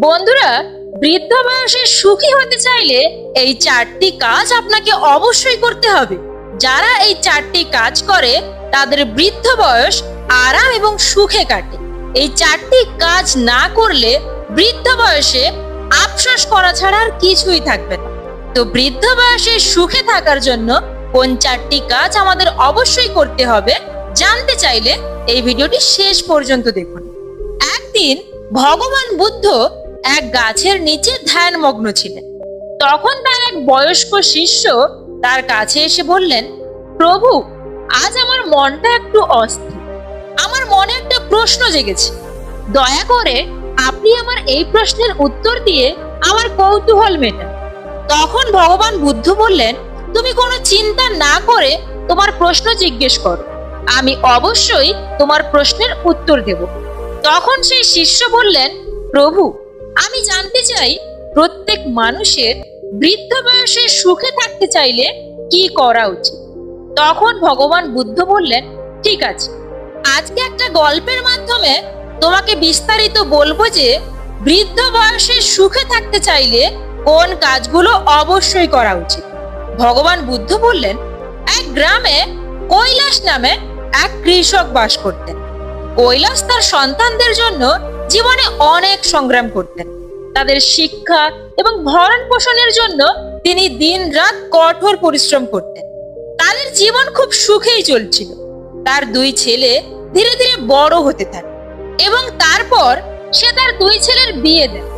বন্ধুরা, বৃদ্ধ বয়সে সুখী হতে চাইলে এই চারটি কাজ আপনাকে অবশ্যই করতে হবে। যারা এই চারটি কাজ করে, তাদের বৃদ্ধ বয়স আরাম এবং সুখে কাটে। এই চারটি কাজ না করলে বৃদ্ধ বয়সে আফসোস করা ছাড়া আর কিছুই থাকবে না। তো বৃদ্ধ বয়সে সুখে থাকার জন্য কোন চারটি কাজ আমাদের অবশ্যই করতে হবে, জানতে চাইলে এই ভিডিওটি শেষ পর্যন্ত দেখুন। একদিন ভগবান বুদ্ধ এক গাছের নিচে ধ্যানমগ্ন ছিলেন। তখন তার এক বয়স্ক শিষ্য তার কাছে এসে বললেন, প্রভু, আজ আমার মনটা একটু অস্থির। আমার মনে একটা প্রশ্ন জেগেছে। দয়া করে আপনি আমার এই প্রশ্নের উত্তর দিয়ে আমার কৌতূহল মেটান। তখন ভগবান বুদ্ধ বললেন, তুমি কোনো চিন্তা না করে তোমার প্রশ্ন জিজ্ঞেস করো। আমি অবশ্যই তোমার প্রশ্নের উত্তর দেব। তখন সেই শিষ্য বললেন, প্রভু আমি জানতে চাই, প্রত্যেক মানুষের বৃদ্ধ বয়সে সুখে থাকতে চাইলে কি করা উচিত? তখন ভগবান বুদ্ধ বললেন, ঠিক আছে, আজকে একটা গল্পের মাধ্যমে তোমাকে বিস্তারিত বলব যে, বৃদ্ধ বয়সে সুখে থাকতে চাইলে কোন কাজগুলো অবশ্যই করা উচিত? ভগবান বুদ্ধ বললেন, এক গ্রামে কৈলাস নামে এক কৃষক বাস করতেন। কৈলাস তার সন্তানদের জন্য জীবনে অনেক সংগ্রাম করতেন। তাদের শিক্ষা এবং ভরণ পোষণের জন্য তিনি দিন রাত কঠোর পরিশ্রম করতেন। তাদের জীবন খুব সুখেই চলছিল। তার দুই ছেলে ধীরে ধীরে বড় হতে থাকে এবং তারপর সে তার দুই ছেলের বিয়ে দেয়।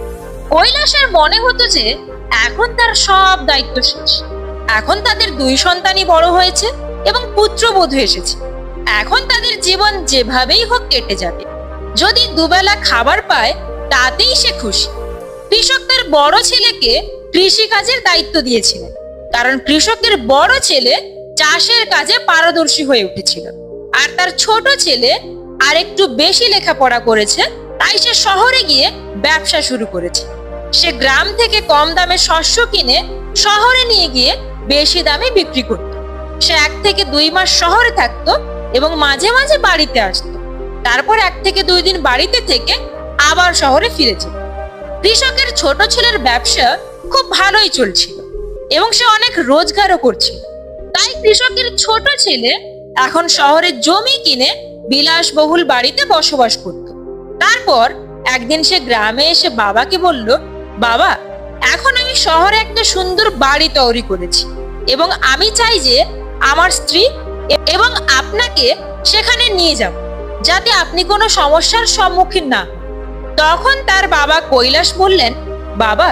কৈলাসের মনে হতো যে এখন তার সব দায়িত্ব শেষ। এখন তাদের দুই সন্তানই বড় হয়েছে এবং পুত্রবধূ এসেছে। এখন তাদের জীবন যেভাবেই হোক কেটে যাবে। যদি দুবেলা খাবার পায়, তাতেই সে খুশি। কৃষক তার বড় ছেলেকে কৃষি কাজের দায়িত্ব দিয়েছিলেন, কারণ কৃষকের বড় ছেলে চাষের কাজে পারদর্শী হয়ে উঠেছিল। আর তার ছোট ছেলে আর একটু বেশি লেখাপড়া করেছে, তাই সে শহরে গিয়ে ব্যবসা শুরু করেছে। সে গ্রাম থেকে কম দামে শস্য কিনে শহরে নিয়ে গিয়ে বেশি দামে বিক্রি করত। সে এক থেকে দুই মাস শহরে থাকতো এবং মাঝে মাঝে বাড়িতে আসতো। তারপর এক থেকে দুই দিন বাড়িতে থেকে আবার শহরে ফিরেছে। কৃষকের ছোট ছেলের ব্যবসা খুব ভালোই চলছিল এবং সে অনেক রোজগারও করছিল। তাই কৃষকের ছোট ছেলে এখন শহরে জমি কিনে বিলাসবহুল বাড়িতে বসবাস করত। তারপর একদিন সে গ্রামে এসে বাবাকে বলল, বাবা, এখন আমি শহরে একটা সুন্দর বাড়ি তৈরি করেছি এবং আমি চাই যে আমার স্ত্রী এবং আপনাকে সেখানে নিয়ে যাব। যাতে আপনি কোনো সমস্যার সম্মুখীন না। তখন তার বাবা কৈলাস বললেন, বাবা,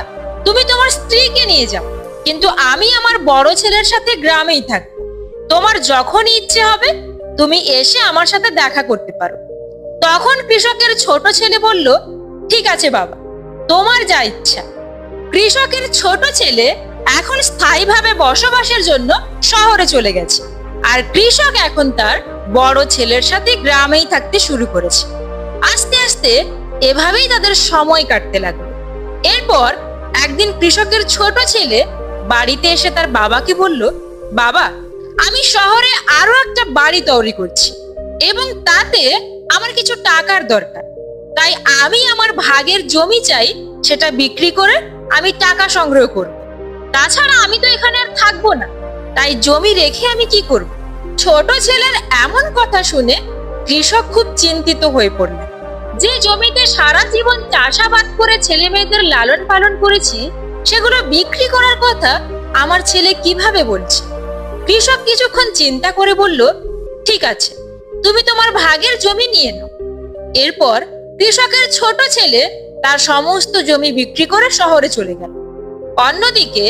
তুমি তোমার স্ত্রীকে নিয়ে যাও, কিন্তু আমি আমার বড় ছেলের সাথে গ্রামেই থাকব। তোমার যখনই ইচ্ছে হবে, তুমি এসে আমার সাথে দেখা করতে পারো। তখন কৃষকের ছোট ছেলে বলল, ঠিক আছে বাবা, তোমার যা ইচ্ছা। কৃষকের ছোট ছেলে এখন স্থায়ীভাবে বসবাসের জন্য শহরে চলে গেছে। আর কৃষক এখন তার বড় ছেলের সাথে গ্রামেই থাকতে শুরু করেছে। আস্তে আস্তে এভাবেই তাদের সময় কাটতে লাগল। এরপর একদিন কৃষকের ছোট ছেলে বাড়িতে এসে তার বাবাকে বলল, বাবা, আমি শহরে আরও একটা বাড়ি তৈরি করছি এবং তাতে আমার কিছু টাকার দরকার। তাই আমি আমার ভাগের জমি চাই, সেটা বিক্রি করে আমি টাকা সংগ্রহ করব। তাছাড়া আমি তো এখানে আর থাকব না। তাই জমি রেখে আমি কি করব? ছোট ছেলের এমন কথা শুনে কৃষক খুব চিন্তিত হয়ে পড়লেন যে জমিতে সারা জীবন চাষাবাদ করে ছেলে মেয়েদের লালন পালন করেছি, সেগুলো বিক্রি করার কথা আমার ছেলে কীভাবে বলছে? কৃষক কিছুক্ষণ চিন্তা করে বলল, ঠিক আছে, তুমি তোমার ভাগের জমি নিয়ে নাও। এরপর কৃষকের ছোট ছেলে তার সমস্ত জমি বিক্রি করে শহরে চলে গেল। অন্যদিকে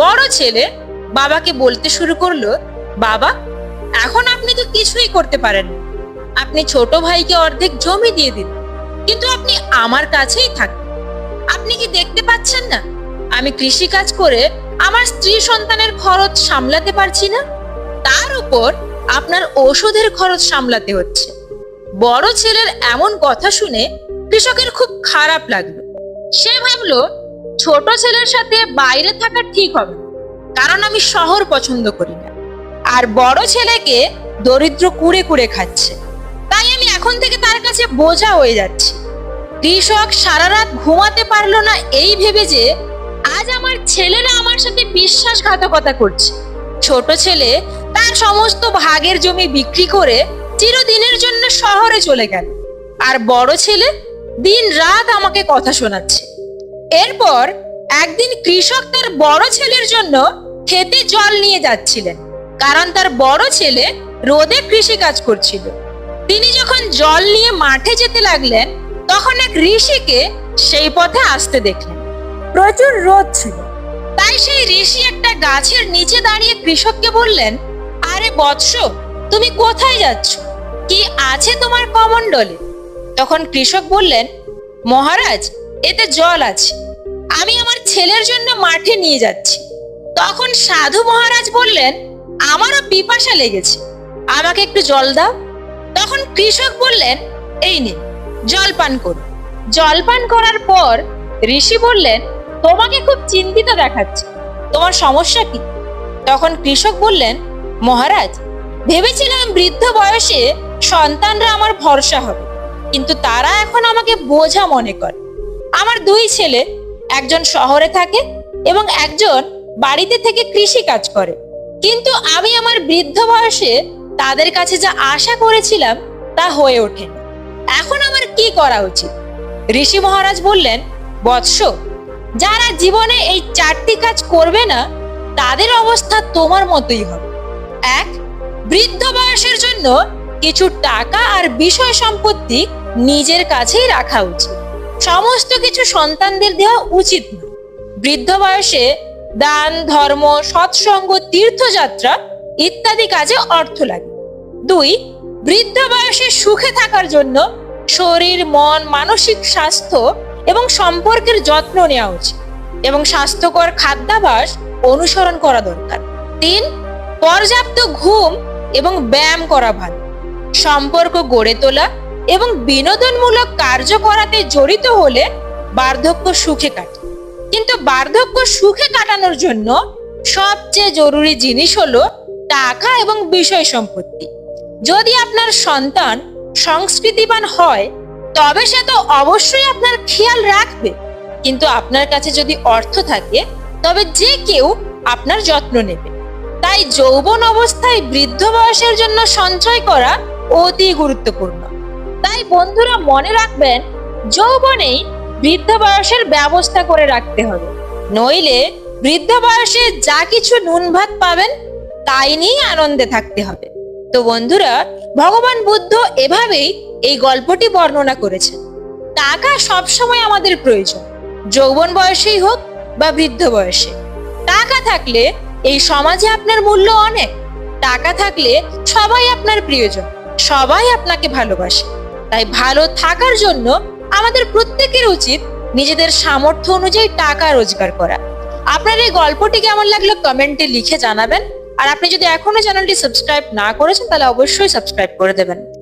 বড় ছেলে বাবাকে বলতে শুরু করল, বাবা, এখন আপনি তো কিছুই করতে পারেন আপনি ছোট ভাইকে অর্ধেক জমি দিয়ে দিন, কিন্তু আপনি আমার কাছেই থাকেন। আপনি কি দেখতে পাচ্ছেন না? আমি কৃষি কাজ করে আমার স্ত্রী সন্তানের খরচ সামলাতে পারছি না। তার উপর আপনার ওষুধের খরচ সামলাতে হচ্ছে। বড় ছেলের এমন কথা শুনে কৃষকের খুব খারাপ লাগল। সে ভাবলো, ছোট ছেলের সাথে বাইরে থাকা ঠিক হবে কারণ আমি শহর পছন্দ করি না। আর বড় ছেলেকে দরিদ্র কুড়ে কুড়ে খাচ্ছে। তাই আমি এখন থেকে তার কাছে বোঝা হয়ে যাচ্ছি। কৃষক সারা রাত ঘুমাতে পারল না এই ভেবে যে আজ আমার ছেলেরা আমার সাথে বিশ্বাসঘাতকতা করছে। ছোট ছেলে তার সমস্ত ভাগের জমি বিক্রি করে চিরদিনের জন্য শহরে চলে গেল। আর বড় ছেলে দিন রাত আমাকে কথা শোনাচ্ছে। এরপর একদিন কৃষক তার বড় ছেলের জন্য খেতে জল নিয়ে যাচ্ছিলেন। কারণ তার বড় ছেলে রোদে কৃষি কাজ করছিল। তিনি যখন জল নিয়ে মাঠে যেতে লাগলেন, তখন এক ঋষিকে সেই পথে আসতে দেখলেন। প্রচুর রোদ ছিল। তাই সেই ঋষি একটা গাছের নিচে দাঁড়িয়ে কৃষককে বললেন, আরে বৎস, তুমি কোথায় যাচ্ছ? কি আছে তোমার কমণ্ডলে? তখন কৃষক বললেন, মহারাজ, এতে জল আছে। আমি আমার ছেলের জন্য মাঠে নিয়ে যাচ্ছি। তখন সাধু মহারাজ বললেন, আমারও পিপাসা লেগেছে। আমাকে একটু জল দাও। তখন কৃষক বললেন, এই নে জল পান করো জল পান করার পর ঋষি বললেন, তোমাকে খুব চিন্তিত দেখাচ্ছে। তোমার সমস্যা কি? তখন কৃষক বললেন, মহারাজ, ভেবেছিলাম বৃদ্ধ বয়সে সন্তানরা আমার ভরসা হবে, কিন্তু তারা এখন আমাকে বোঝা মনে করে। আমার দুই ছেলে, একজন শহরে থাকে এবং একজন বাড়িতে থেকে কৃষি কাজ করে। কিন্তু আমি আমার বৃদ্ধ বয়সে তাদের কাছে যা আশা করেছিলাম তা হয়ে ওঠেনি। এখন আমার কি করা উচিত? ঋষি মহারাজ বললেন, বৎস, যারা জীবনে এই চারটি কাজ করবে না, তাদের অবস্থা তোমার মতোই হবে। এক, বৃদ্ধ বয়সের জন্য কিছু টাকা আর বিষয় সম্পত্তি নিজের কাছেই রাখা উচিত। সমস্ত কিছু সন্তানদের দেওয়া উচিত না বৃদ্ধ বয়সে দান, ধর্ম, সৎসঙ্গ, তীর্থযাত্রা ইত্যাদি কাজে অর্থ লাগে। দুই, বৃদ্ধ বয়সে সুখে থাকার জন্য শরীর, মন, মানসিক স্বাস্থ্য এবং সম্পর্কের যত্ন নেওয়া উচিত এবং স্বাস্থ্যকর খাদ্যাভাস অনুসরণ করা দরকার। তিন, পর্যাপ্ত ঘুম এবং ব্যায়াম করা ভালো। সম্পর্ক গড়ে তোলা এবং বিনোদনমূলক কার্য করাতে জড়িত হলে বার্ধক্য সুখে কাটে। কিন্তু বার্ধক্য সুখে কাটানোর জন্য সবচেয়ে জরুরি জিনিস হলো টাকা এবং বিষয় সম্পত্তি। যদি আপনার সন্তান সংস্কৃতিবান হয়, তবে সে তো অবশ্যই আপনার খেয়াল রাখবে। কিন্তু আপনার কাছে যদি অর্থ থাকে, তবে যে কেউ আপনার যত্ন নেবে। তাই যৌবন অবস্থায় বৃদ্ধ বয়সের জন্য সঞ্চয় করা অতি গুরুত্বপূর্ণ। তাই বন্ধুরা মনে রাখবেন, যৌবনেই বৃদ্ধ বয়সের ব্যবস্থা করে রাখতে হবে। নইলে বৃদ্ধ বয়সে যা কিছু নুন ভাত পাবেন, তাই নিয়ে আনন্দে থাকতে হবে। তো বন্ধুরা, ভগবান বুদ্ধ এভাবেই এই গল্পটি বর্ণনা করেছেন। টাকা সবসময় আমাদের প্রয়োজন, যৌবন বয়সেই হোক বা বৃদ্ধ বয়সে। টাকা থাকলে এই সমাজে আপনার মূল্য অনেক। টাকা থাকলে সবাই আপনার প্রিয়জন, সবাই আপনাকে ভালোবাসে। তাই ভালো থাকার জন্য আমাদের প্রত্যেকের উচিত নিজেদের সামর্থ্য অনুযায়ী টাকা রোজগার করা। আপনার এই গল্পটি কেমন লাগল কমেন্টে লিখে জানাবেন। আর আপনি যদি এখনও চ্যানেলটি সাবস্ক্রাইব না করেছেন, তাহলে অবশ্যই সাবস্ক্রাইব করে দেবেন।